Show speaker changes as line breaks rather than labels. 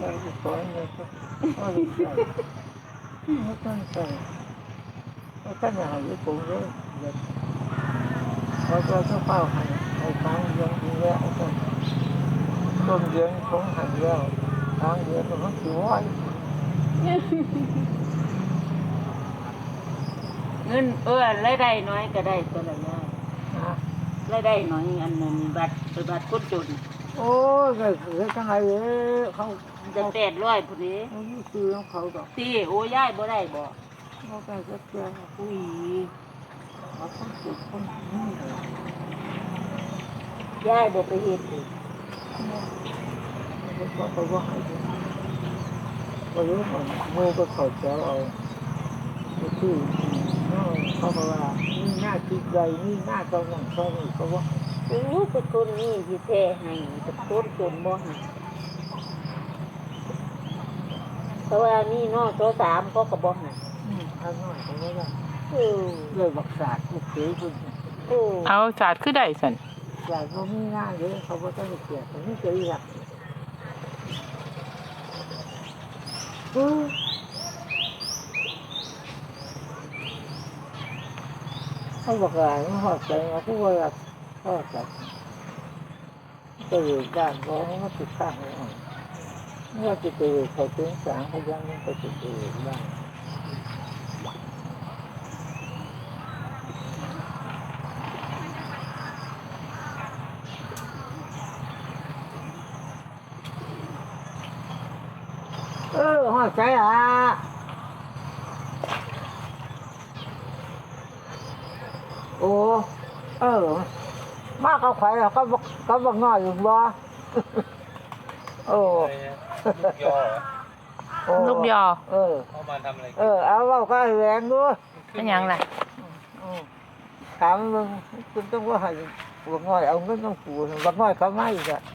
เราจะสอนเลยก็ก็เลยใส่ไม่ต้องใส่ไม่ต้องหาอยู่ตรงเลยเดี๋ยวเราจะต้องเฝ้าหันไอ้ทางเลี้ยงดีแล้วไอ้ต้นต้นเลี้ยงของหันแล้วทางเลี้ยงมันถือว่า
เงินเออรายได้น้อยก็ได้ตัวละยาย
นะ
รายได้น้อยอันนั้นบัตรเป็นบัตรคนจน
โอ้ยก็คือทั้งไงเขา
จะแปดร้อยพุ่นนี้
เขาคือของเขาดอก
ตีโอ้ยายบ่ได้บ่
เขาไปก็เจอ
อุ้ย
เขาต้องจุดคนนี้เลย
ยายบ่ไปเฮ็ดอีก
เขาก็ว่าให้ดูก็รู้ว่ามือก็เขาเจ้าเอาที่เขาบอกว่านี่หน้าจิตใจนี่หน้าตอนนั้นเขานี่เขาว่า
โอ้เป็นคนนี้สิแท้ให้เป็นคนจนบ่ให้เพราะว่านี่น้อตัวสามเขาก็บ่ให้
ข้างนอกเขาว่า
เออ
เลยบักษาลูกเก๋คุณ
โอ้
เอาศาสตร์คือได้สัน
อยากเขาไม่ง่ายเลยเขาก็ต้องเกลียดแต่ไม่เกลียดเขาบอกว่าไม่หอดใจนะผู้ว่า หอดใจจะอยู่ด้านร้องมันติดข้างเลยเมื่อจะไปเขาถึงสางพยังมันก็จะไปบ้างเออห้อดใจอะโอ้เออ มาเขาไข่เขาบอกเขาบอกง่อยอยู่บ่โอ้
ลูกย่อเหรอ
โอ้
ลูกยอ
เออ
เข้ามาทำอะไร
เออ เอาเว่าก็ให้แรงด้วย
เป็นหยังล่ะ
อืมถามมึงคุณต้องว่าให้บักน้อยเอาเงินต้องปูบักน้อยเขาไม่อีกอะ